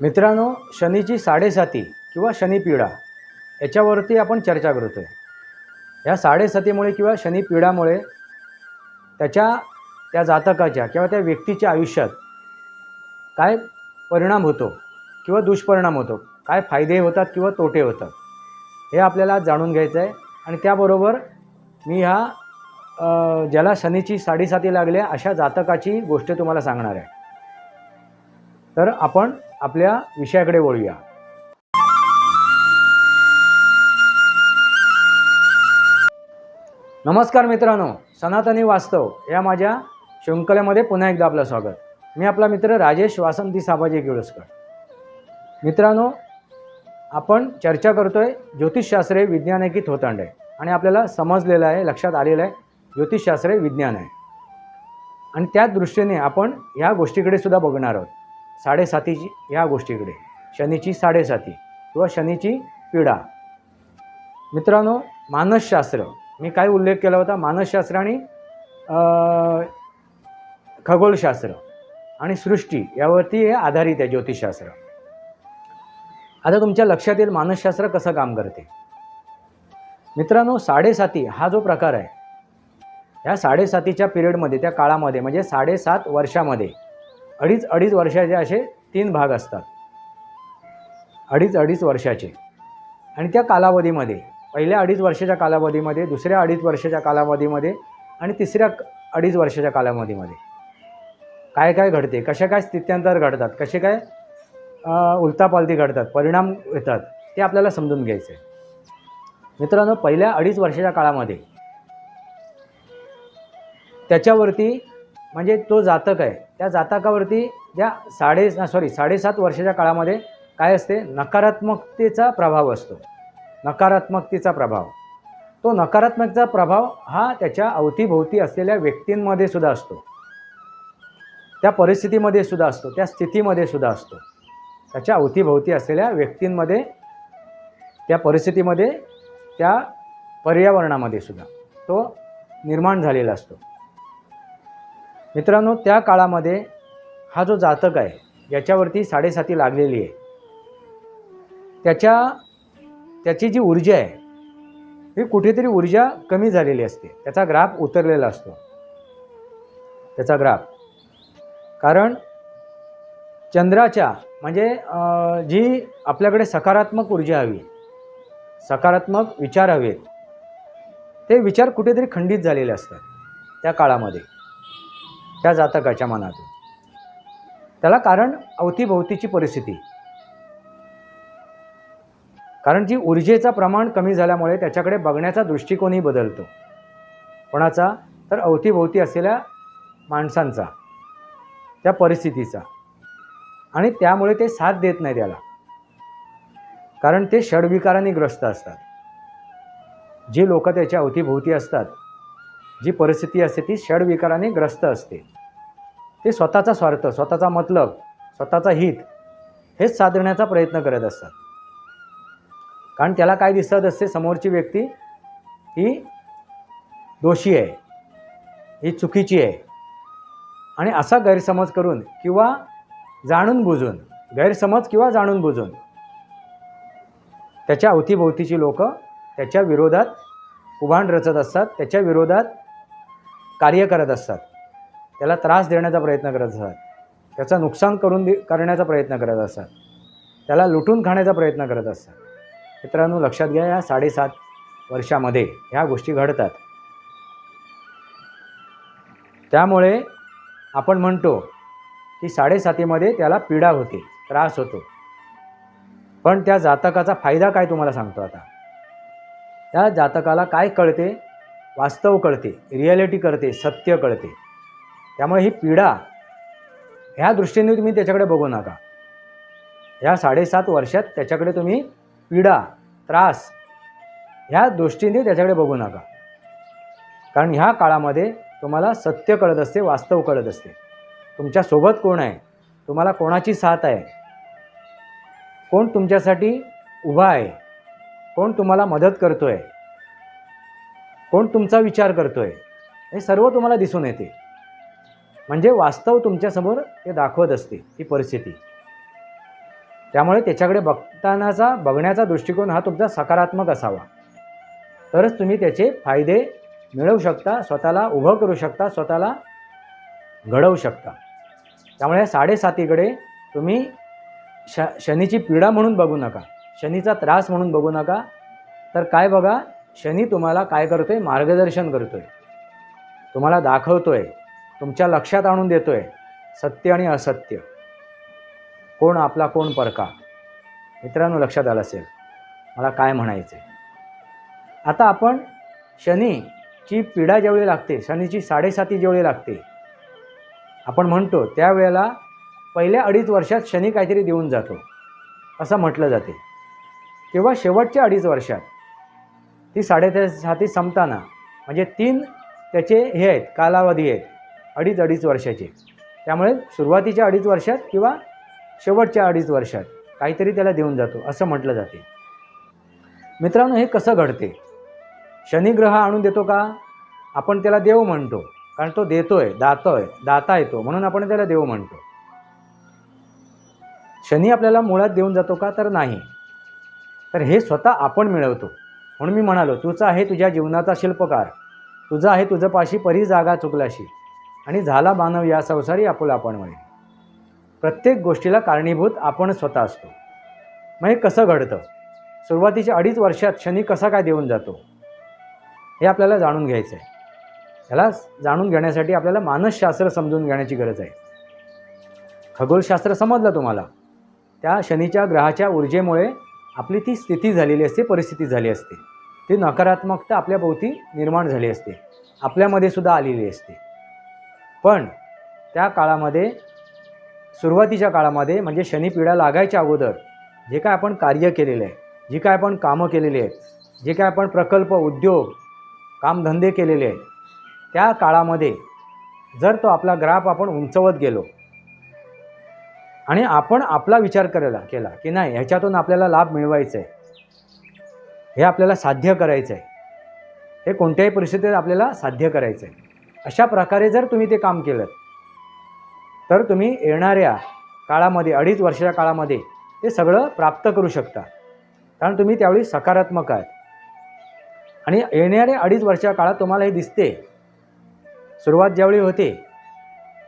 मित्रांनो शनीची साडेसाती किंवा शनिपीडा याच्यावरती आपण चर्चा करतो आहे या साडेसातीमुळे किंवा शनिपीडामुळे त्याच्या त्या जातकाच्या किंवा त्या व्यक्तीच्या आयुष्यात काय परिणाम होतो किंवा दुष्परिणाम होतो काय फायदे होतात किंवा तोटे होतात हे आपल्याला जाणून घ्यायचं आहे आणि त्याबरोबर मी ह्या ज्याला शनीची साडेसाती लागल्या अशा जातकाची गोष्ट तुम्हाला सांगणार आहे. तर आपण आपल्या विषयाकडे वळूया. नमस्कार मित्रांनो सनातनी वास्तव या माझ्या शृंखलेमध्ये पुन्हा एकदा आपलं स्वागत. मी आपला मित्र राजेश वासंती साबाजी किळसकर मित्रांनो आपण चर्चा करतोय ज्योतिषशास्त्र हे विज्ञान आहे की थोतांड आहे आणि आपल्याला समजलेलं आहे लक्षात आलेलं आहे ज्योतिषशास्त्र हे विज्ञान आहे. आणि त्या दृष्टीने आपण ह्या गोष्टीकडे सुद्धा बघणार आहोत. साडेसातीची ह्या गोष्टीकडे. शनीची साडेसाती किंवा शनीची पीडा. मित्रांनो मानसशास्त्र. मी काय उल्लेख केला होता? मानसशास्त्र आणि खगोलशास्त्र आणि सृष्टी यावरती हे आधारित आहे ज्योतिषशास्त्र. आता तुमच्या लक्षात येईल मानसशास्त्र कसं काम करते? मित्रांनो साडेसाती हा जो प्रकार आहे ह्या साडेसातीच्या पिरियडमध्ये त्या काळामध्ये म्हणजे साडेसात वर्षामध्ये अडीच अडीच वर्षाचे असे तीन भाग असतात. अडीच अडीच वर्षाचे. आणि त्या कालावधीमध्ये पहिल्या अडीच वर्षाच्या कालावधीमध्ये दुसऱ्या अडीच वर्षाच्या कालावधीमध्ये आणि तिसऱ्या अडीच वर्षाच्या कालावधीमध्ये. काय काय घडते? कशा काय स्थित्यांतर घडतात? कसे काय उलतापालती घडतात? परिणाम येतात? ते आपल्याला समजून घ्यायचं आहे मित्रांनो पहिल्या अडीच वर्षाच्या काळामध्ये त्याच्यावरती म्हणजे तो जातक आहे. त्या जातकावरती ज्या साडे सॉरी साडेसात वर्षाच्या काळामध्ये काय असते? नकारात्मकतेचा प्रभाव असतो. नकारात्मकतेचा प्रभाव. तो नकारात्मकचा प्रभाव हा त्याच्या अवतीभोवती असलेल्या व्यक्तींमध्ये सुद्धा असतो. त्या परिस्थितीमध्ये सुद्धा असतो. त्या स्थितीमध्ये सुद्धा असतो. त्याच्या अवतीभोवती असलेल्या व्यक्तींमध्ये त्या परिस्थितीमध्ये त्या पर्यावरणामध्ये सुद्धा तो निर्माण झालेला असतो. मित्रांनो त्या काळामध्ये हा जो जातक आहे याच्यावरती साडेसाती लागलेली आहे. त्याच्या त्याची जी ऊर्जा आहे ही कुठेतरी ऊर्जा कमी झालेली असते. त्याचा ग्राफ उतरलेला असतो. त्याचा ग्राफ. कारण चंद्राच्या म्हणजे जी आपल्याकडे सकारात्मक ऊर्जा हवी सकारात्मक विचार हवेत ते विचार कुठेतरी खंडित झालेले असतात त्या काळामध्ये. त्या जातकाच्या मनातून. त्याला कारण अवतीभोवतीची परिस्थिती. कारण जी ऊर्जेचं प्रमाण कमी झाल्यामुळे त्याच्याकडे बघण्याचा दृष्टिकोनही बदलतो. कोणाचा? तर अवतीभोवती असलेल्या माणसांचा. त्या परिस्थितीचा. आणि त्यामुळे ते साथ देत नाही त्याला. कारण ते षडविकारांनी ग्रस्त असतात. जी लोक त्याच्या अवतीभोवती असतात जी परिस्थिती असते ती षडविकाराने ग्रस्त असते. ते स्वतःचा स्वार्थ स्वतःचा मतलब स्वतःचा हित हेच साधण्याचा प्रयत्न करत असतात. कारण त्याला काय दिसत असते समोरची व्यक्ती ही दोषी आहे ही चुकीची आहे. आणि असा गैरसमज करून किंवा जाणून बुजून गैरसमज किंवा जाणून बुजून त्याच्या अवतीभोवतीची लोक त्याच्या विरोधात उभाण रचत असतात त्याच्या विरोधात कार्य करत असतात. त्याला त्रास देण्याचा प्रयत्न करत असतात. त्याचं नुकसान करून दे करण्याचा प्रयत्न करत असतात. त्याला लुटून खाण्याचा प्रयत्न करत असतात. मित्रांनो लक्षात घ्या या साडेसात वर्षामध्ये ह्या गोष्टी घडतात. त्यामुळे आपण म्हणतो की साडेसातीमध्ये त्याला पीडा होते त्रास होतो. पण त्या जातकाचा फायदा काय तुम्हाला सांगतो आता? त्या जातकाला काय कळते? वास्तव कळते रिॲलिटी कळते सत्य कळते. त्यामुळे ही पीडा ह्या दृष्टीने तुम्ही त्याच्याकडे बघू नका. ह्या साडेसात वर्षात त्याच्याकडे तुम्ही पीडा त्रास ह्या दृष्टीने त्याच्याकडे बघू नका. कारण ह्या काळामध्ये तुम्हाला सत्य कळत असते वास्तव कळत असते. तुमच्यासोबत कोण आहे? तुम्हाला कोणाची साथ आहे? कोण तुमच्यासाठी उभा आहे? कोण तुम्हाला मदत करतो आहे कोण तुमचा विचार करतो आहे हे सर्व तुम्हाला दिसून येते. म्हणजे वास्तव तुमच्यासमोर ते दाखवत असते ही परिस्थिती. त्यामुळे त्याच्याकडे बघतानाचा बघण्याचा दृष्टिकोन हा तुमचा सकारात्मक असावा. तरच तुम्ही त्याचे फायदे मिळवू शकता स्वतःला उभं करू शकता स्वतःला घडवू शकता. त्यामुळे साडेसातीकडे तुम्ही श शनीची पीडा म्हणून बघू नका. शनीचा त्रास म्हणून बघू नका. तर काय बघा शनी तुम्हाला काय करतो आहे मार्गदर्शन करतो आहे तुम्हाला दाखवतो आहे तुमच्या लक्षात आणून देतो आहे सत्य आणि असत्य. कोण आपला कोण परका? मित्रांनो लक्षात आलं असेल. मला काय म्हणायचं आहे आता आपण शनीची पीडा जेवढी लागते शनीची साडेसाती जेवढी लागते आपण म्हणतो त्यावेळेला पहिल्या अडीच वर्षात शनी काहीतरी देऊन जातो. असं म्हटलं जाते. किंवा शेवटच्या अडीच वर्षात. ती साडेसाती संपताना म्हणजे तीन त्याचे हे आहेत कालावधी आहेत अडीच अडीच वर्षाचे. त्यामुळे सुरुवातीच्या अडीच वर्षात किंवा शेवटच्या अडीच वर्षात काहीतरी त्याला देऊन जातो असं म्हटलं जाते. मित्रांनो हे कसं घडते? शनिग्रह आणून देतो का? आपण त्याला देव म्हणतो कारण तो देतोय दातोय दाता येतो म्हणून आपण त्याला देव म्हणतो. शनी आपल्याला मुळात देऊन जातो का? तर नाही. तर हे स्वतः आपण मिळवतो. म्हणून मी म्हणालो तुझं आहे तुझ्या जीवनाचा शिल्पकार. तुझा आहे तुझं पाशी परी जागा चुकलाशी आणि झाला मानव या संसारी आपुल आपण म्हणे. प्रत्येक गोष्टीला कारणीभूत आपण स्वतः असतो. मग हे कसं घडतं? सुरुवातीच्या अडीच वर्षात शनी कसा काय देऊन जातो? हे आपल्याला जाणून घ्यायचं आहे. याला जाणून घेण्यासाठी आपल्याला मानसशास्त्र समजून घेण्याची गरज आहे. खगोलशास्त्र समजलं तुम्हाला. त्या शनीच्या ग्रहाच्या ऊर्जेमुळे आपली ती स्थिती झालेली असते परिस्थिती झाली असते. ती नकारात्मकता आपल्याभोवती निर्माण झाली असते. आपल्यामध्ये सुद्धा आलेली असते. पण त्या काळामध्ये सुरुवातीच्या काळामध्ये म्हणजे शनिपिढा लागायच्या अगोदर जे काय आपण कार्य केलेलं आहे जी काय आपण कामं केलेली आहेत जे काय आपण प्रकल्प उद्योग कामधंदे केलेले आहेत त्या काळामध्ये जर तो आपला ग्राफ आपण उंचवत गेलो आणि आपण आपला विचार करायला केला की नाही ह्याच्यातून आपल्याला लाभ मिळवायचा आहे हे आपल्याला साध्य करायचं आहे हे कोणत्याही परिस्थितीत आपल्याला साध्य करायचं आहे अशा प्रकारे जर तुम्ही ते काम केलं तर तुम्ही येणाऱ्या काळामध्ये अडीच वर्षाच्या काळामध्ये ते सगळं प्राप्त करू शकता. कारण तुम्ही त्यावेळी सकारात्मक आहात. आणि येणाऱ्या अडीच वर्षाच्या काळात तुम्हाला हे दिसते. सुरुवात ज्यावेळी होते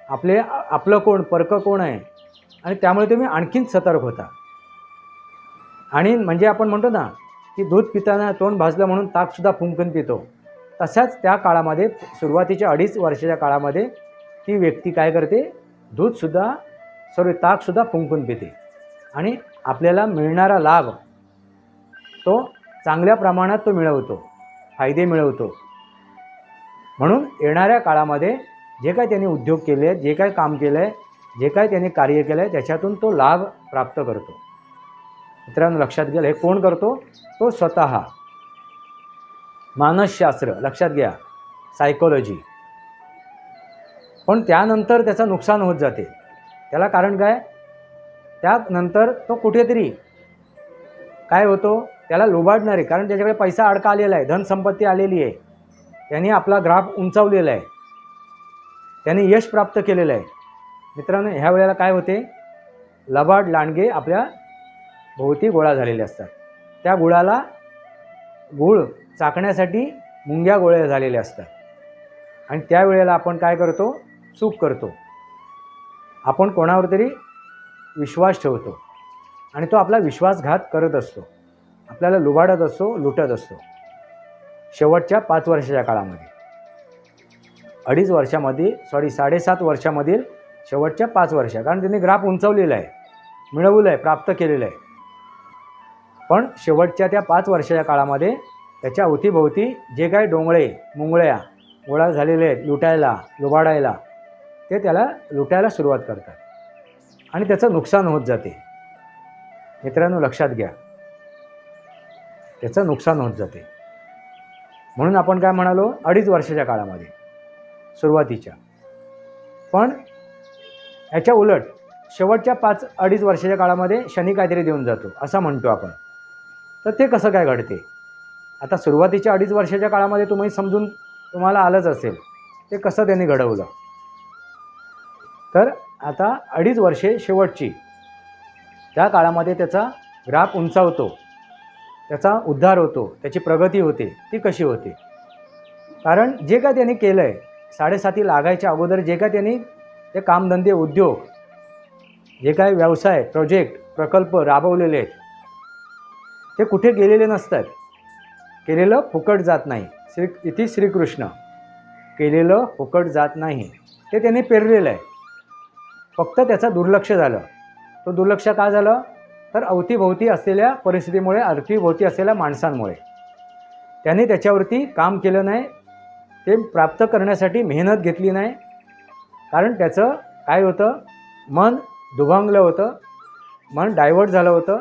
आपले आपलं कोण परकं कोण आहे? आणि त्यामुळे तुम्ही आणखीन सतर्क होता. आणि म्हणजे आपण म्हणतो ना की दूध पिताना तोंड भाजलं म्हणून ताकसुद्धा फुंकून पितो. तशाच त्या काळामध्ये सुरुवातीच्या अडीच वर्षाच्या काळामध्ये ती व्यक्ती काय करते? दूधसुद्धा सॉरी ताकसुद्धा फुंकून पिते. आणि आपल्याला मिळणारा लाभ तो चांगल्या प्रमाणात तो मिळवतो. फायदे मिळवतो. म्हणून येणाऱ्या काळामध्ये जे काय त्यांनी उद्योग केले आहेत जे काय काम केलं आहे जे काय त्याने कार्य केलं आहे त्याच्यातून तो लाभ प्राप्त करतो. मित्रांनो लक्षात घ्या हे कोण करतो? तो स्वतः. मानसशास्त्र लक्षात घ्या सायकोलॉजी पण त्यानंतर त्याचं नुकसान होत जाते. त्याला कारण काय? त्यानंतर तो कुठेतरी काय होतो? त्याला लोबाडणारे कारण त्याच्याकडे पैसा अडका आलेला आहे धनसंपत्ती आलेली आहे. त्यांनी आपला ग्राफ उंचावलेला आहे. त्याने यश प्राप्त केलेलं आहे. मित्रांनो ह्या वेळेला काय होते? लबाड लांडगे आपल्या भोवती गोळा झालेले असतात. त्या गुळाला गुळ चाकण्यासाठी मुंग्या गोळ्या झालेल्या असतात. आणि त्यावेळेला आपण काय करतो? चूक करतो. आपण कोणावर तरी विश्वास ठेवतो. आणि तो आपला विश्वासघात करत असतो. आपल्याला लुबाडत असतो लुटत असतो. शेवटच्या पाच वर्षाच्या काळामध्ये. अडीच वर्षामध्ये सॉरी साडेसात वर्षामधील शेवटच्या पाच वर्षात. कारण त्यांनी ग्राफ उंचवलेला आहे. मिळवलं आहे प्राप्त केलेलं आहे. पण शेवटच्या त्या पाच वर्षाच्या काळामध्ये त्याच्या अवतीभोवती जे काही डोंगळे मुंगळ्या गोळा झालेले आहेत लुटायला लुबाडायला ते त्याला लुटायला सुरुवात करतात. आणि त्याचं नुकसान होत जाते. मित्रांनो लक्षात घ्या. त्याचं नुकसान होत जाते. म्हणून आपण काय म्हणालो? अडीच वर्षाच्या काळामध्ये. सुरुवातीच्या. पण ह्याच्या उलट शेवटच्या पाच अडीच वर्षाच्या काळामध्ये शनी काहीतरी देऊन जातो असं म्हणतो आपण. तर ते कसं काय घडते? आता सुरुवातीच्या अडीच वर्षाच्या काळामध्ये तुम्ही समजून तुम्हाला आलंच असेल ते कसं त्यांनी घडवलं? तर आता अडीच वर्षे शेवटची. त्या काळामध्ये त्याचा ग्राफ उंचावतो त्याचा उद्धार होतो त्याची प्रगती होते ती कशी होते? कारण जे काय त्यांनी केलं आहे साडेसाती लागायच्या अगोदर जे काय त्यांनी ते कामधंदे उद्योग जे काय व्यवसाय प्रोजेक्ट प्रकल्प राबवलेले आहेत ते कुठे गेलेले नसतात. केलेलं फुकट जात नाही. श्री इथे श्रीकृष्ण. केलेलं फुकट जात नाही. ते त्यांनी पेरलेलं आहे. फक्त त्याचं दुर्लक्ष झालं. तो दुर्लक्ष का झालं? तर अवतीभोवती असलेल्या परिस्थितीमुळे अर्थीभोवती असलेल्या माणसांमुळे. त्यांनी त्याच्यावरती काम केलं नाही. ते प्राप्त करण्यासाठी मेहनत घेतली नाही. कारण त्याचं काय होतं? मन दुभांगलं होतं. मन डायव्हर्ट झालं होतं.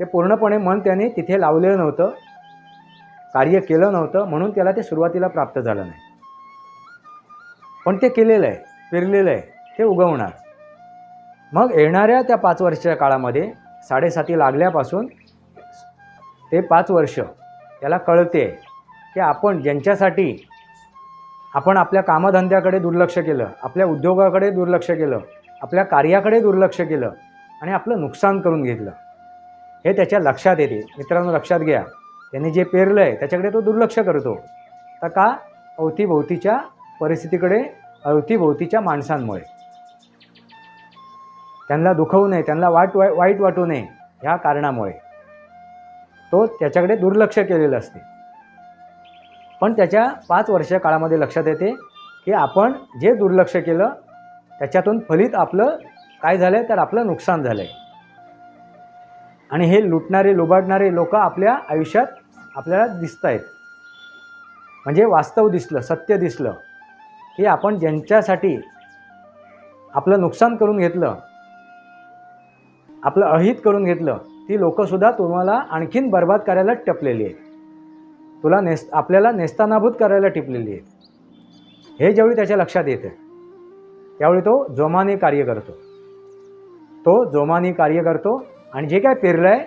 ते पूर्णपणे मन त्याने तिथे लावलेलं नव्हतं. कार्य केलं नव्हतं. म्हणून त्याला ते सुरुवातीला प्राप्त झालं नाही. पण ते केलेलं आहे. पेरलेलं आहे. ते उगवणार. मग येणाऱ्या त्या पाच वर्षाच्या काळामध्ये साडेसाती लागल्यापासून ते पाच वर्ष त्याला कळते की आपण ज्यांच्यासाठी आपण आपल्या कामधंद्याकडे दुर्लक्ष केलं आपल्या उद्योगाकडे दुर्लक्ष केलं आपल्या कार्याकडे दुर्लक्ष केलं आणि आपलं नुकसान करून घेतलं. हे त्याच्या लक्षात येते. मित्रांनो लक्षात घ्या. त्यांनी जे पेरलं आहे त्याच्याकडे तो दुर्लक्ष करतो. तर का? अवतीभोवतीच्या परिस्थितीकडे अवतीभोवतीच्या माणसांमुळे. त्यांना दुखवू नये त्यांना वाट वाईट वाटू नये ह्या कारणामुळे. तो त्याच्याकडे दुर्लक्ष केलेलं असते. पण त्याच्या पाच वर्ष काळामध्ये लक्षात येते की आपण जे दुर्लक्ष केलं त्याच्यातून फलित आपलं काय झालं आहे तर आपलं नुकसान झालं आहे आणि हे लुटणारे लुबाडणारे लोक आपल्या आयुष्यात आपल्याला दिसत आहेत म्हणजे वास्तव दिसलं सत्य दिसलं की आपण ज्यांच्यासाठी आपलं नुकसान करून घेतलं आपलं अहित करून घेतलं ती लोकंसुद्धा तुम्हाला आणखीन बर्बाद करायला टपलेली आहेत. तुला नेस आपल्याला नेस्तानाभूत करायला टिपलेली आहे. हे ज्यावेळी त्याच्या लक्षात येतं त्यावेळी तो जोमाने कार्य करतो. तो जोमाने कार्य करतो आणि जे काय पेरलं आहे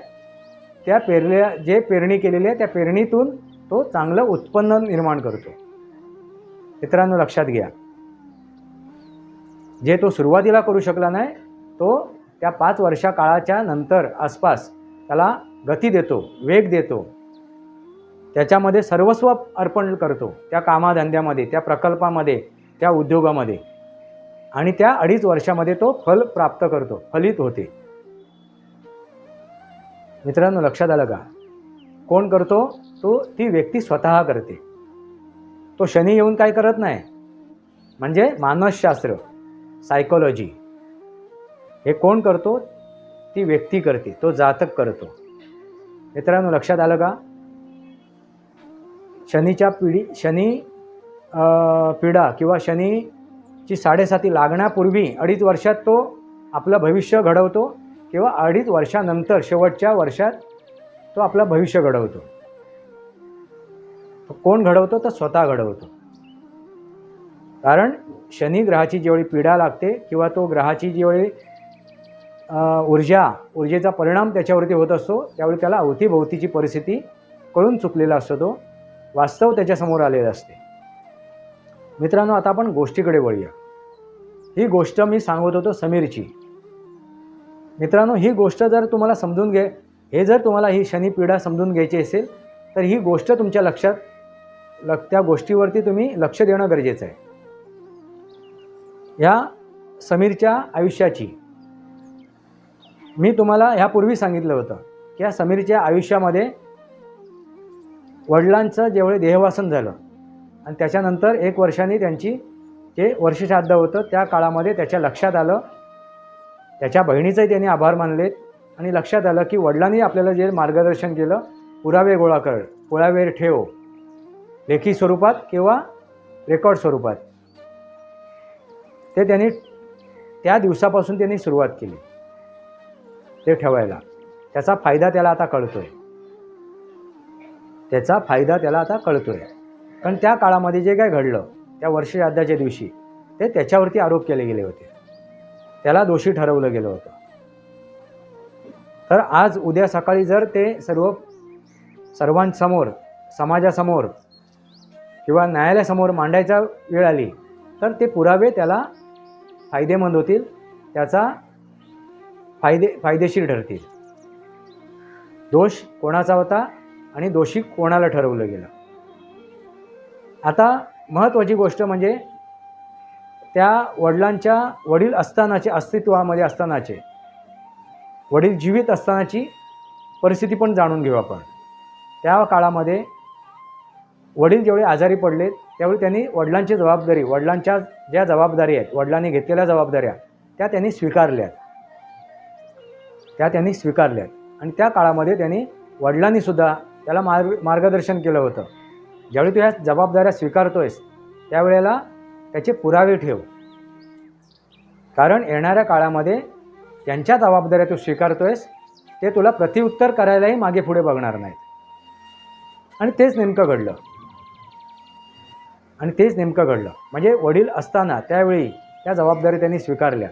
त्या पेरल्या जे पेरणी केलेली आहे त्या पेरणीतून तो चांगलं उत्पन्न निर्माण करतो. मित्रांनो लक्षात घ्या. जे तो सुरुवातीला करू शकला नाही तो त्या पाच वर्षा काळाच्या नंतर आसपास त्याला गती देतो वेग देतो. त्याच्यामध्ये सर्वस्व अर्पण करतो त्या कामाधंद्यामध्ये त्या प्रकल्पामध्ये त्या उद्योगामध्ये. आणि त्या अडीच वर्षामध्ये तो फल प्राप्त करतो फलित होते. मित्रांनो लक्षात आलं का? कोण करतो? तो ती व्यक्ती स्वतः करते. तो शनी येऊन काय करत नाही. म्हणजे मानसशास्त्र सायकोलॉजी हे कोण करतो? ती व्यक्ती करते तो जातक करतो. मित्रांनो लक्षात आलं का? शनीच्या पिढी शनी पिढा किंवा शनीची साडेसाती लागण्यापूर्वी अडीच वर्षात तो आपलं भविष्य घडवतो किंवा अडीच वर्षानंतर शेवटच्या वर्षात तो आपलं भविष्य घडवतो. कोण घडवतो? तर स्वतः घडवतो. कारण शनी ग्रहाची जेवढी पीडा लागते किंवा तो ग्रहाची जेवढी ऊर्जा ऊर्जेचा परिणाम त्याच्यावरती होत असतो त्यावेळी त्याला अवतीभोवतीची परिस्थिती कळून चुकलेला असतो तो. वास्तव त्याच्यासमोर आलेलं असते. मित्रांनो आता आपण गोष्टीकडे वळूया. ही गोष्ट मी सांगत होतो समीरची. मित्रांनो ही गोष्ट जर तुम्हाला समजून घे हे जर तुम्हाला ही शनिपीडा समजून घ्यायची असेल तर ही गोष्ट तुमच्या लक्षात ल त्या गोष्टीवरती तुम्ही लक्ष देणं गरजेचं आहे. ह्या समीरच्या आयुष्याची. मी तुम्हाला ह्यापूर्वी सांगितलं होतं की या समीरच्या आयुष्यामध्ये वडिलांचं जेवढे देहवासन झालं आणि त्याच्यानंतर एक वर्षाने त्यांची जे वर्षश्राद्ध होतं त्या काळामध्ये त्याच्या लक्षात आलं. त्याच्या बहिणीचंही त्यांनी आभार मानलेत. आणि लक्षात आलं की वडिलांनी आपल्याला जे मार्गदर्शन केलं पुरावे गोळा कर पुरावे ठेव. लेखी स्वरूपात किंवा रेकॉर्ड स्वरूपात. ते त्यांनी त्या दिवसापासून त्यांनी सुरुवात केली. ते ठेवायला. त्याचा फायदा त्याला आता कळतो आहे त्याचा फायदा त्याला आता कळतोय. कारण त्या काळामध्ये जे काय घडलं त्या वर्षश्राद्धाच्या दिवशी ते त्याच्यावरती आरोप केले गेले होते. त्याला दोषी ठरवलं गेलं होतं. तर आज उद्या सकाळी जर ते सर्व सर्वांसमोर समाजासमोर किंवा न्यायालयासमोर मांडायचा वेळ आली तर ते पुरावे त्याला फायदेमंद होतील त्याचा फायदे फायदेशीर ठरतील. दोष कोणाचा होता? आणि दोषी कोणाला ठरवलं गेलं. आता महत्त्वाची गोष्ट म्हणजे त्या वडिलांच्या वडील असतानाचे अस्तित्वामध्ये असतानाचे वडील जीवित असतानाची परिस्थिती पण जाणून घेऊ आपण. त्या काळामध्ये वडील जेवढे आजारी पडले त्यावेळी त्यांनी वडिलांची जबाबदारी वडिलांच्या ज्या जबाबदारी आहेत वडिलांनी घेतलेल्या जबाबदाऱ्या त्या त्यांनी स्वीकारल्यात. त्या त्यांनी स्वीकारल्यात. आणि त्या काळामध्ये त्यांनी वडिलांनीसुद्धा त्याला मार्ग मार्गदर्शन केलं होतं. ज्यावेळी तू ह्या जबाबदाऱ्या स्वीकारतो आहेस त्यावेळेला त्याचे पुरावे ठेव. कारण येणाऱ्या काळामध्ये त्यांच्या जबाबदाऱ्या तू स्वीकारतो आहेस ते तुला प्रतिउत्तर करायलाही मागे पुढे बघणार नाहीत. आणि तेच नेमकं घडलं. आणि तेच नेमकं घडलं. म्हणजे वडील असताना त्यावेळी त्या जबाबदारी त्यांनी स्वीकारल्या.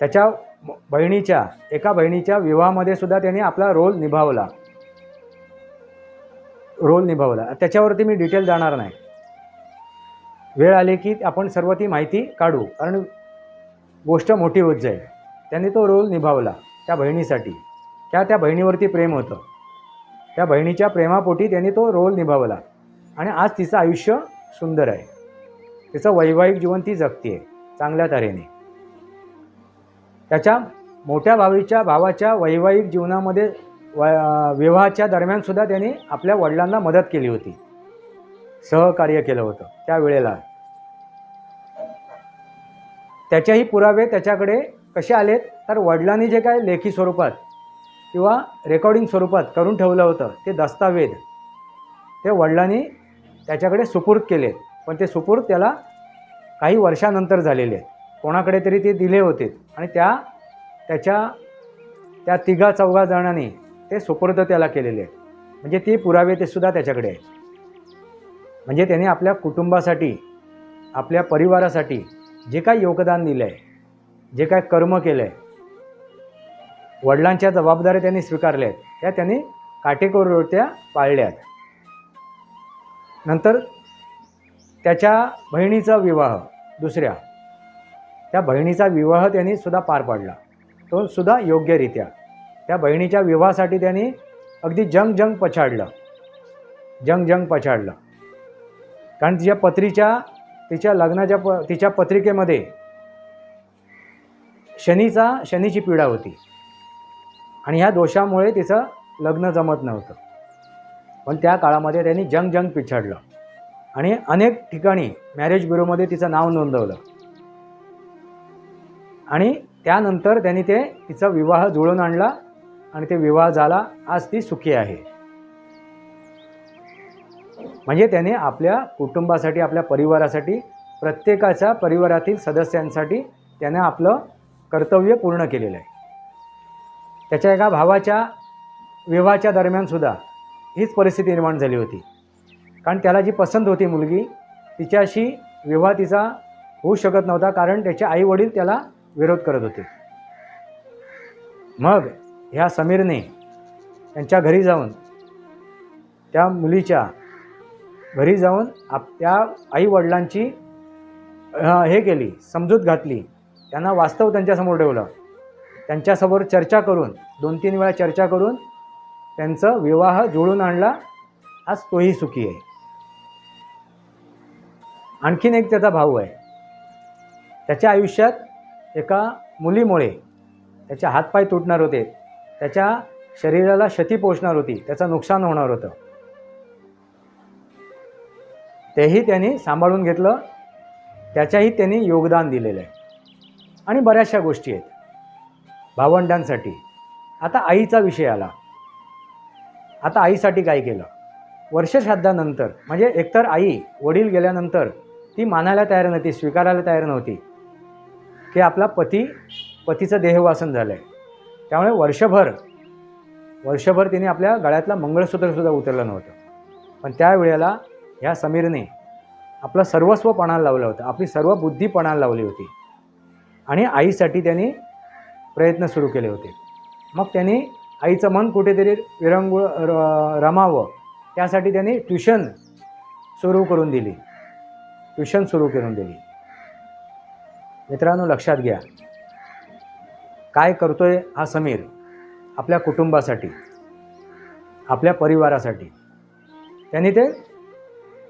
त्याच्या बहिणीच्या एका बहिणीच्या विवाहामध्ये सुद्धा त्यांनी आपला रोल निभावला. रोल निभावला. त्याच्यावरती मी डिटेल जाणार नाही. वेळ आली की आपण सर्व ती माहिती काढू. कारण गोष्ट मोठी होत जाईल. त्यांनी तो रोल निभावला त्या बहिणीसाठी. त्या त्या बहिणीवरती प्रेम होतं. त्या बहिणीच्या प्रेमापोटी त्यांनी तो रोल निभावला. आणि आज तिचं आयुष्य सुंदर आहे. तिचं वैवाहिक जीवन ती जगते चांगल्या तऱ्हेने. त्याच्या मोठ्या भावीच्या भावाच्या वैवाहिक जीवनामध्ये विवाहाच्या दरम्यानसुद्धा त्यांनी आपल्या वडिलांना मदत केली होती. सहकार्य केलं होतं. त्यावेळेला. त्याच्याही पुरावे त्याच्याकडे कसे आलेत? तर वडिलांनी जे काय लेखी स्वरूपात किंवा रेकॉर्डिंग स्वरूपात करून ठेवलं होतं ते दस्तावेज ते वडिलांनी त्याच्याकडे सुपूर्द केलेत. पण ते सुपूर्द त्याला काही वर्षानंतर झालेले आहेत. कोणाकडे तरी ते दिले होते. आणि त्या त्याच्या त्या तिघा चौघा जणांनी ते सुपूर्द त्याला केलेले आहेत. म्हणजे ते पुरावे ते सुद्धा त्याच्याकडे आहेत. म्हणजे त्याने आपल्या कुटुंबासाठी आपल्या परिवारासाठी जे काय योगदान दिलं आहे जे काय कर्म केलं आहे वडिलांच्या जबाबदाऱ्या त्यांनी स्वीकारल्या आहेत त्या त्यांनी काटेकोरत्या पाळल्यात नंतर त्याच्या बहिणीचा विवाह दुसऱ्या त्या बहिणीचा विवाह त्यांनी सुद्धा पार पाडला. तो सुद्धा योग्यरित्या. त्या बहिणीच्या विवाहासाठी त्यांनी अगदी जंग जंग पछाडलं. जंग जंग पछाडलं. कारण तिच्या पत्रीच्या तिच्या लग्नाच्या प तिच्या पत्रिकेमध्ये शनीचा शनीची पीडा होती. आणि ह्या दोषामुळे तिचं लग्न जमत नव्हतं. पण त्या काळामध्ये त्यांनी जंग जंग पिछाडलं. आणि अनेक ठिकाणी मॅरेज ब्युरोमध्ये तिचं नाव नोंदवलं. आणि त्यानंतर त्यांनी ते तिचा विवाह जुळून आणला. आणि ते विवाह झाला आज ती सुखी आहे. म्हणजे त्याने आपल्या कुटुंबासाठी आपल्या परिवारासाठी प्रत्येकाच्या परिवारातील सदस्यांसाठी त्याने आपलं कर्तव्य पूर्ण केलेलं आहे. त्याच्या एका भावाच्या विवाहाच्या दरम्यानसुद्धा हीच परिस्थिती निर्माण झाली होती. कारण त्याला जी पसंत होती मुलगी तिच्याशी विवाह तिचा होऊ शकत नव्हता कारण त्याचे आई वडील त्याला विरोध करत होते. मग ह्या समीरने त्यांच्या घरी जाऊन त्या मुलीच्या घरी जाऊन आप त्या आई वडिलांची हे केली समजूत घातली. त्यांना वास्तव त्यांच्यासमोर ठेवलं. त्यांच्यासमोर चर्चा करून दोन तीन वेळा चर्चा करून त्यांचं विवाह जुळून आणला. आज तोही सुखी आहे. आणखीन एक त्याचा भाऊ आहे. त्याच्या आयुष्यात एका मुलीमुळे त्याचे हातपाय तुटणार होते. त्याच्या शरीराला क्षती पोचणार होती त्याचं नुकसान होणार होतं. तेही त्यांनी सांभाळून घेतलं. त्याच्याही त्यांनी योगदान दिलेलं आहे. आणि बऱ्याचशा गोष्टी आहेत. भावंडांसाठी. आता आईचा विषय आला. आता आईसाठी काय केलं? वर्षश्राद्धानंतर म्हणजे एकतर आई वडील गेल्यानंतर ती मानायला तयार नव्हती स्वीकारायला तयार नव्हती की आपला पती पतीचं देहवासन झालं आहे त्यामुळे वर्षभर वर्षभर तिने आपल्या गळ्यातलं मंगळसूत्रसुद्धा उतरलं नव्हतं. पण त्यावेळेला ह्या समीरने आपलं सर्वस्व पणाला लावलं होतं आपली सर्व बुद्धी पणाला लावली होती. आणि आईसाठी त्यांनी प्रयत्न सुरू केले होते. मग त्यांनी आईचं मन कुठेतरी विरंगुळ र रमावं त्यासाठी त्यांनी ट्युशन सुरू करून दिली. ट्युशन सुरू करून दिली. मित्रांनो लक्षात घ्या. काय करतोय हा समीर आपल्या कुटुंबासाठी आपल्या परिवारासाठी. त्यांनी ते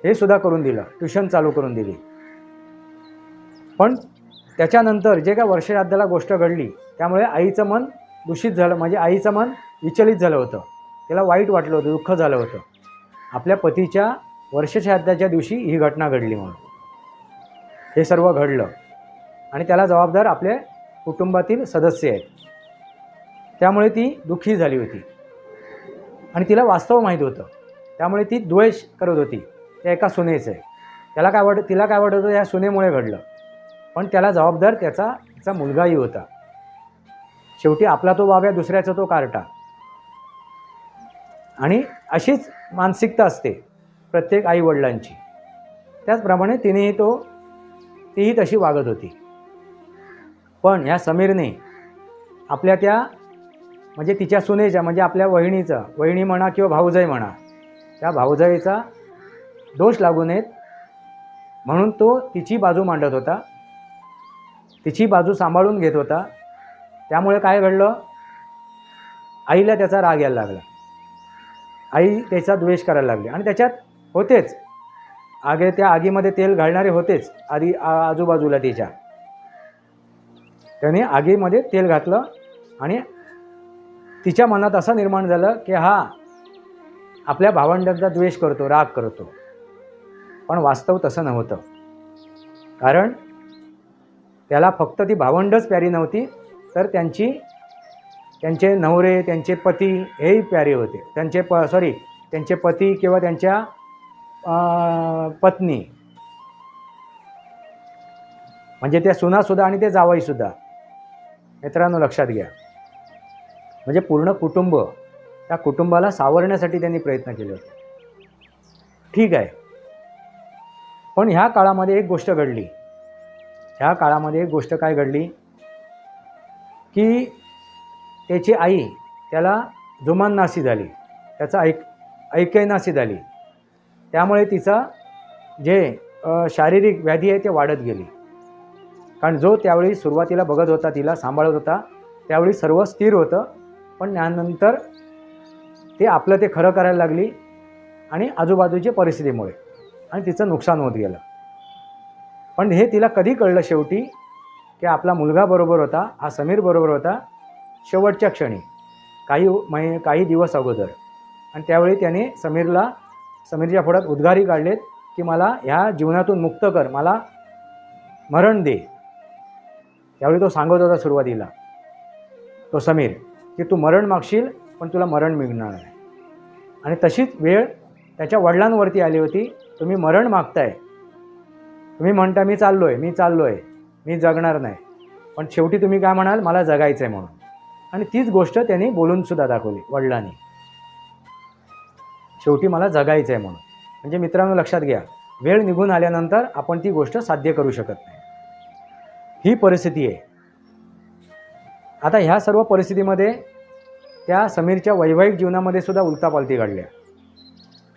हे सुद्धा करून दिलं ट्युशन चालू करून दिली. पण त्याच्यानंतर जे काय वर्षश्राद्धाला गोष्ट घडली त्यामुळे आईचं मन दूषित झालं म्हणजे आईचं मन विचलित झालं होतं. तिला वाईट वाटलं होतं दुःख झालं होतं. आपल्या पतीच्या वर्षश्राद्धाच्या दिवशी ही घटना घडली म्हणून. हे सर्व घडलं आणि त्याला जबाबदार आपले कुटुंबातील सदस्य आहेत. त्यामुळे ती दुःखी झाली होती. आणि तिला वास्तव माहीत होतं. त्यामुळे ती द्वेष करत होती. त्या एका सुनेचं. आहे त्याला काय वाटत तिला काय वाटत होतं या सुनेमुळे घडलं. पण त्याला जबाबदार त्याचा तिचा मुलगाही होता. शेवटी आपला तो बाब्या दुसऱ्याचा तो कार्टा. आणि अशीच मानसिकता असते प्रत्येक आईवडिलांची. त्याचप्रमाणे तिनेही तो तीही तशी वागत होती. पण ह्या समीरने आपल्या त्या म्हणजे तिच्या सुनेच्या म्हणजे आपल्या वहिनीचा वहिनी म्हणा किंवा भाऊजाई म्हणा त्या भाऊजाईचा दोष लागू नयेत. म्हणून तो तिची बाजू मांडत होता. तिची बाजू सांभाळून घेत होता. त्यामुळे काय घडलं? आईला त्याचा राग यायला लागला. आई त्याचा द्वेष करायला लागली. आणि त्याच्यात होतेच. आगे त्या आगीमध्ये तेल घालणारे होतेच. आधी आ- आजूबाजूला तिच्या. त्याने आगीमध्ये तेल घातलं आणि तिच्या मनात असं निर्माण झालं की हा आपल्या भावंडांचा द्वेष करतो राग करतो. पण वास्तव तसं नव्हतं. कारण त्याला फक्त ती भावंडच प्यारी नव्हती तर त्यांची त्यांचे नवरे त्यांचे पती हेही प्यारे होते. त्यांचे प सॉरी त्यांचे पती किंवा त्यांच्या पत्नी. म्हणजे त्या सुनासुद्धा आणि ते जावईसुद्धा. मित्रांनो लक्षात घ्या. म्हणजे पूर्ण कुटुंब त्या कुटुंबाला सावरण्यासाठी त्यांनी प्रयत्न केले होते. ठीक आहे. पण ह्या काळामध्ये एक गोष्ट घडली. ह्या काळामध्ये एक गोष्ट काय घडली? की त्याची आई त्याला जुमाननासी झाली. त्याचा ऐक ऐकैनासी झाली. त्यामुळे तिचा जे शारीरिक व्याधी आहे ते वाढत गेली. कारण जो त्यावेळी सुरुवातीला बघत होता तिला सांभाळत होता त्यावेळी सर्व स्थिर होतं. पण त्यानंतर ते आपलं ते खरं करायला लागली आणि आजूबाजूच्या परिस्थितीमुळे. आणि तिचं नुकसान होत गेलं. पण हे तिला कधी कळलं शेवटी? की आपला मुलगा बरोबर होता हा समीर बरोबर होता शेवटच्या क्षणी काही मै काही दिवस अगोदर. आणि त्यावेळी त्याने समीरला समीरच्या पुढ्यात उद्गारी काढलेत की मला ह्या जीवनातून मुक्त कर मला मरण दे. त्यावेळी तो सांगत होता सुरुवातीला तो समीर की तू मरण मागशील पण तुला मरण मिळणार नाही. आणि तशीच वेळ त्याच्या वडिलांवरती आली होती तुम्ही मरण मागताय. तुम्ही म्हणता मी चाललो आहे मी चाललो आहे मी जगणार नाही. पण शेवटी तुम्ही काय म्हणाल मला जगायचं आहे म्हणून. आणि तीच गोष्ट त्यांनी बोलूनसुद्धा दाखवली वडिलांनी. शेवटी मला जगायचं आहे म्हणून. म्हणजे मित्रांनो लक्षात घ्या वेळ निघून आल्यानंतर आपण ती गोष्ट साध्य करू शकत नाही. ही परिस्थिती आहे. आता ह्या सर्व परिस्थितीमध्ये त्या समीरच्या वैवाहिक जीवनामध्ये सुद्धा उलतापालती घडल्या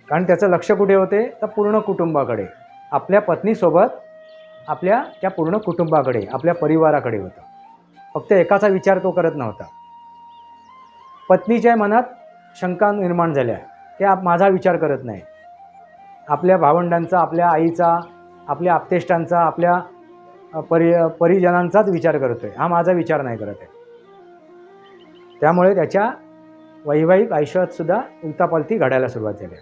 कारण त्याचं लक्ष कुठे होते? तर पूर्ण कुटुंबाकडे. आपल्या पत्नीसोबत आपल्या त्या पूर्ण कुटुंबाकडे आपल्या परिवाराकडे होतं. फक्त एकाचा विचार तो करत नव्हता. पत्नीच्या मनात शंका निर्माण झाल्या. ते आप माझा विचार करत नाही. आपल्या भावंडांचा आपल्या आईचा आपल्या आपतेष्टांचा आपल्या परि परिजनांचाच विचार करतोय. हा माझा विचार नाही करत आहे. त्यामुळे त्याच्या वैवाहिक आयुष्यात सुद्धा उलतापालती घडायला सुरुवात झाली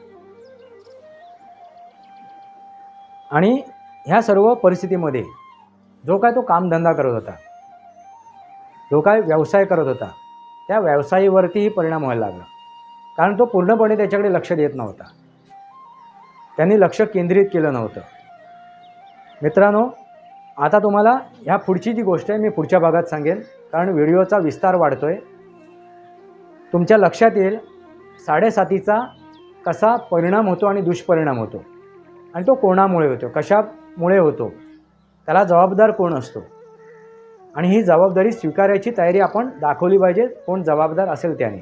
आणि ह्या सर्व परिस्थितीमध्ये जो काय तो कामधंदा करत होता जो काय व्यवसाय करत होता त्या व्यवसायावरतीही परिणाम व्हायला लागला. कारण तो पूर्णपणे त्याच्याकडे लक्ष देत नव्हता. त्यांनी लक्ष केंद्रित केलं नव्हतं. मित्रांनो आता तुम्हाला ह्या पुढची जी गोष्ट आहे मी पुढच्या भागात सांगेन. कारण व्हिडिओचा विस्तार वाढतो आहे तुमच्या लक्षात येईल साडेसातीचा कसा परिणाम होतो आणि दुष्परिणाम होतो. आणि तो कोणामुळे होतो? कशामुळे होतो? त्याला जबाबदार कोण असतो? आणि ही जबाबदारी स्वीकारायची तयारी आपण दाखवली पाहिजे कोण जबाबदार असेल त्याने.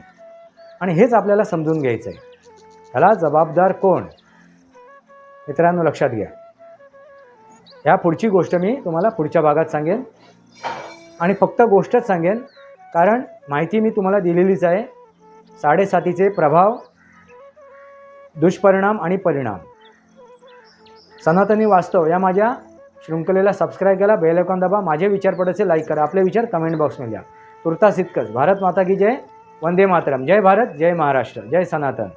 आणि हेच आपल्याला समजून घ्यायचं आहे ह्याला जबाबदार कोण? मित्रांनो लक्षात घ्या. ह्या पुढची गोष्ट मी तुम्हाला पुढच्या भागात सांगेन. आणि फक्त गोष्टच सांगेन कारण माहिती मी तुम्हाला दिलेलीच आहे. साडेसातीचे प्रभाव दुष्परिणाम आणि परिणाम. सनातनी वास्तव या माझ्या शृंखलेला सबस्क्राईब करा बेलकॉन दाबा माझे विचार पडायचे लाईक करा आपले विचार कमेंट बॉक्समध्ये द्या. तुर्तास इतकंच. भारत माता की जय वंदे मातरम. जय भारत जय महाराष्ट्र जय सनातन.